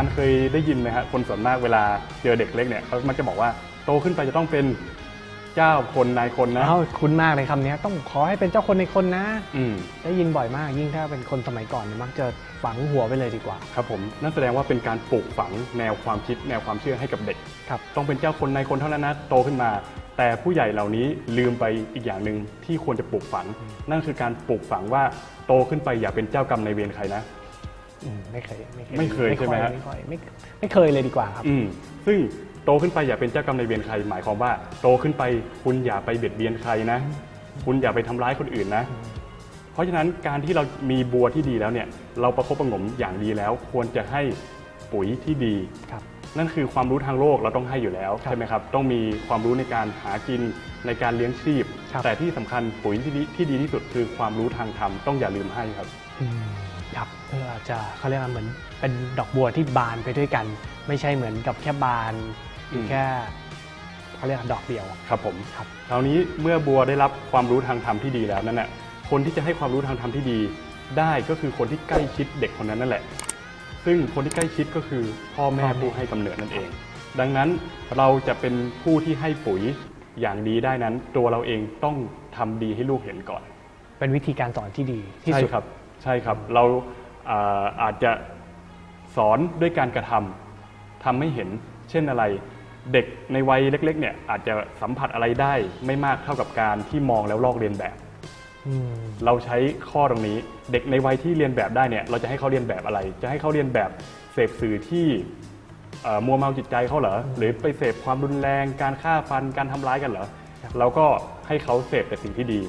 ารย์เคยได้ยินไหมฮะคนส่วนมากเวลาเจอเด็กเล็กเนี่ยเขามักจะบอกว่าโตขึ้นไปจะต้องเป็นเจ้าคนนายคนนะเอ้าคุ้นมากเลยคำนี้ต้องขอให้เป็นเจ้าคนในคนนะ อืมได้ยินบ่อยมากยิ่งถ้าเป็นคนสมัยก่อนเนี่ยมักจะฝังหัวไปเลยดีกว่าครับผมนั่นแสดงว่าเป็นการปลูกฝังแนวความคิดแนวความเชื่อให้กับเด็ก ครับ ต้องเป็นเจ้าคนนายคนเท่านั้นนะโตขึ้นมา แต่ผู้ใหญ่เหล่านี้ลืมไปอีกอย่างหนึ่งที่ควรจะปลูกฝัง นั่นคือการปลูกฝังว่าโตขึ้นไปอย่าเป็นเจ้ากรรมนายเวรใครนะ อืมไม่เคยไม่เคยใช่ไหมฮะ ไม่ค่อยไม่ไม่เคยเลยดีกว่าครับ อืมซึ่งโตขึ้นไปอย่าเป็นเจ้ากรรมนายเวรใคร หมายความว่าโตขึ้นไปคุณอย่าไปเบียดเบียนใครนะ คุณอย่าไปทำร้ายคนอื่นนะ เพราะฉะนั้นการที่เรามีบัวที่ดีแล้วเนี่ย เราประคบประหงมอย่างดีแล้ว ควรจะให้ปุ๋ยที่ดี ครับ นั่นคือความรู้ทางโลกเราต้องให้อยู่แล้วครับใช่ไหมครับ ต้องมีความรู้ในการหากินในการเลี้ยงชีพ ครับ แต่ที่สำคัญปุ๋ยที่ดีที่ดีที่สุดคือความรู้ทางธรรมต้องอย่าลืมให้ครับ อืม ครับเพื่อจะเขาเรียกว่าเหมือนเป็นดอกบัวที่บานไปด้วยกัน ไม่ใช่เหมือนกับแค่บานอยู่อืมแค่เขาเรียกว่าดอกเดียวครับผมครับคราวนี้เมื่อบัวได้รับความรู้ทางธรรมที่ดีแล้วนั่นแหละคนที่จะให้ความรู้ทางธรรมที่ดี ได้ก็คือคนที่ใกล้ชิดเด็กคนนั้นนั่นแหละ ซึ่งคนที่ใกล้ชิดก็คือพ่อแม่พ่อแม่ผู้ให้กำเนิดนั่นเอง ดังนั้นเราจะเป็นผู้ที่ให้ปุ๋ยอย่างดีได้นั้น ตัวเราเองต้องทำดีให้ลูกเห็นก่อน เป็นวิธีการสอนที่ดีที่ใช่สุดครับ ใช่ครับ เราอ่าอาจจะสอนด้วยการกระทำทำให้เห็น เช่นอะไร เด็กในวัยเล็กๆเนี่ยอาจจะสัมผัสอะไรได้ไม่มากเท่ากับการที่มองแล้วลอกเรียนแบบ อืมเราใช้ข้อตรงนี้เด็กในวัยที่เรียนแบบได้เนี่ยเราจะให้เขาเรียนแบบอะไร จะให้เขาเรียนแบบเสพสื่อที่เอ่อมัวเมาจิตใจเขาเหรอหรือไปเสพความรุนแรงการฆ่าฟันการทำร้ายกันเหรอเราก็ให้เขาเสพแต่สิ่งที่ดี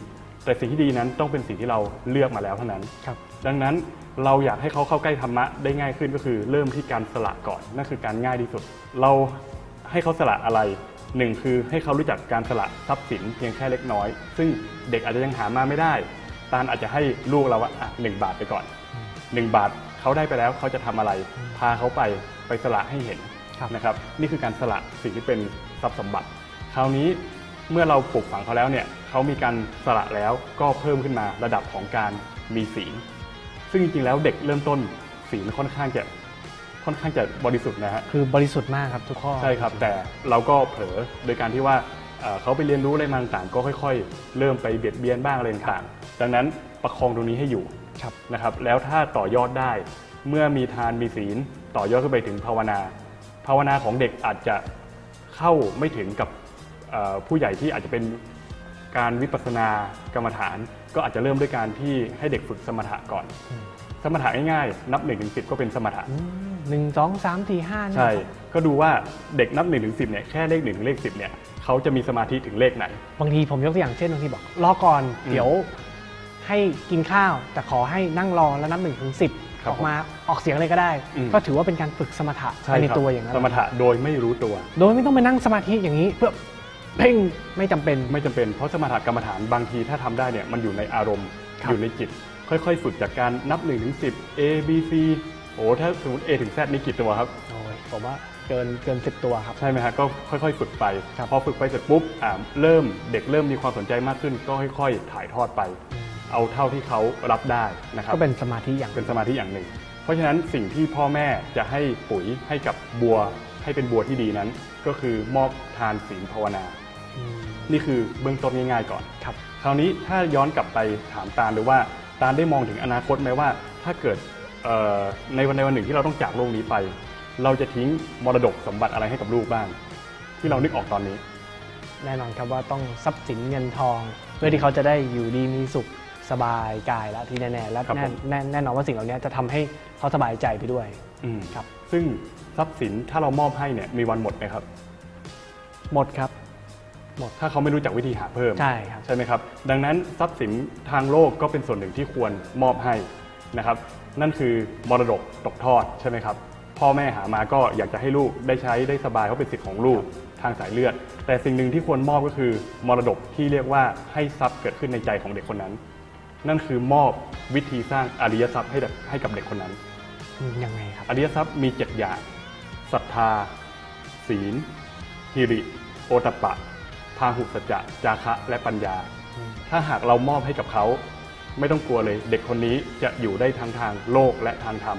แต่สิ่งที่ดีนั้นต้องเป็นสิ่งที่เราเลือกมาแล้วเท่านั้นครับดังนั้นเราอยากให้เขาเข้าใกล้ธรรมะได้ง่ายขึ้นก็คือ เริ่มที่การสละก่อนนั่นคือการง่ายที่สุด เราให้เขาสละอะไรหนึ่งคือให้เขารู้จักการสละทรัพย์สินเพียงแค่เล็กน้อย ซึ่งเด็กอาจจะยังหามาไม่ได้ ตาลอาจจะให้ลูกเราว่าอะหนึ่งบาทไปก่อนหนึ่งบาทเขาได้ไปแล้วเขาจะทำอะไร พาเขาไปไปสละให้เห็นครับนะครับนี่คือการสละสิ่งที่เป็นทรัพย์สมบัติ คราวนี้เมื่อเราปลูกฝังเขาแล้วเนี่ย เขามีการสละแล้วก็เพิ่มขึ้นมาระดับของการมีศีล ซึ่งจริงๆแล้วเด็กเริ่มต้นศีลค่อนข้างจะค่อนข้างจะบริสุทธิ์นะฮะคือบริสุทธิ์มากครับทุกข้อใช่ครับแต่เราก็เผลอโดยการที่ว่าเอ่อเขาไปเรียนรู้อะไรมาต่างๆก็ค่อย ๆ เริ่มไปเบียดเบียนบ้างอะไรต่างๆดังนั้นประคองตรงนี้ให้อยู่ครับนะครับแล้วถ้าต่อยอดได้เมื่อมีทานมีศีลต่อยอดขึ้นไปถึงภาวนา ภาวนาของเด็กอาจจะเข้าไม่ถึงกับเอ่อผู้ใหญ่ที่อาจจะเป็น การวิปัสสนากรรมฐาน ก็อาจจะเริ่มด้วยการที่ให้เด็กฝึกสมถะก่อนอืมสมถะง่ายๆนับ1นถึงสิก็เป็นสมถะอืมหนึ่งสองสามสี่ห้าเนี่ยใช่ครับก็ดูว่าเด็กนับ1นถึงสิเนี่ยแค่เลข1ถึงเลข10เนี่ยเขาจะมีสมาธิถึงเลขไหน บางทีผมยกตัวอย่างเช่นบางทีบอกรอก่อนอืมเดี๋ยวให้กินข้าว แต่ขอให้นั่งรอแล้วนับหนึ่งถึงสิบครับออกมาออกเสียงเลยก็ได้อืมก็ถือว่าเป็นการฝึกสมถะไปในครับตัวอย่างนั้นสมถะโดยไม่รู้ตัว โดยไม่ต้องไปนั่งสมาธิอย่างนี้เพื่อ เพ่งไม่จำเป็น ไม่จำเป็นเพราะสมถกรรมฐานบางทีถ้าทำได้เนี่ยมันอยู่ในอารมณ์ครับ อยู่ในจิต ค่อยๆ ฝึกจากการนับ1นถึงสิ A B C โอ้ถ้าสมมติ A ถึง Z นี่กี่ตัวครับ โอ้ยผมว่าเกินเกินสิบตัวครับ ใช่ไหมฮะก็ค่อยๆ ฝึกไป ครับ พอฝึกไปเสร็จปุ๊บอ่าเริ่มเด็กเริ่มมีความสนใจมากขึ้น ก็ค่อยๆ ถ่ายทอดไป เอาเท่าที่เขารับได้นะครับ ก็เป็นสมาธิอย่าง เป็นสมาธิอย่างหนึ่ง เพราะฉะนั้นสิ่งที่พ่อแม่จะให้ปุ๋ยให้กับบัว ให้เป็นบัวที่ดีนั้น ก็คือมอบทานศีลภาวนาอืมนี่คือเบื้องต้นง่ายๆก่อนครับคราวนี้ถ้าย้อนกลับไปถามตาลดูว่าตาลได้มองถึงอนาคตไหมว่า ถ้าเกิดเอ่อในวันในวันหนึ่งที่เราต้องจากโลกนี้ไป เราจะทิ้งมรดกสมบัติอะไรให้กับลูกบ้าง ที่เรานึกออกตอนนี้ แน่นอนครับว่าต้องทรัพย์สินเงินทอง เพื่อที่เขาจะได้อยู่ดีมีสุขสบายกายและที่แน่ๆและครับแน่ผมแน่แน่นอนว่าสิ่งเหล่านี้จะทำให้เขาสบายใจไปด้วยอืมครับ ซึ่งทรัพย์สินถ้าเรามอบให้เนี่ยมีวันหมดไหมครับ หมดครับถ้าเขาไม่รู้จักวิธีหาเพิ่ม ใช่ครับ ใช่ไหมครับ ดังนั้นทรัพย์สินทางโลกก็เป็นส่วนหนึ่งที่ควรมอบให้นะครับ นั่นคือมรดกตกทอดใช่ไหมครับ พ่อแม่หามาก็อยากจะให้ลูกได้ใช้ได้สบายเพราะเป็นสิทธิ์ของลูกทางสายเลือด แต่สิ่งหนึ่งที่ควรมอบก็คือ มรดกที่เรียกว่าให้ทรัพย์เกิดขึ้นในใจของเด็กคนนั้น นั่นคือมอบวิธีสร้างอริยทรัพย์ให้กับให้กับเด็กคนนั้นอืม ยังไงครับ อริยทรัพย์มีเจ็ดอย่างศรัทธา ศีลฮิริ โอตปะ พาหุสัจจะ จาคะและปัญญา ถ้าหากเรามอบให้กับเขา ไม่ต้องกลัวเลย เด็กคนนี้จะอยู่ได้ทั้งทางโลกและทางธรรม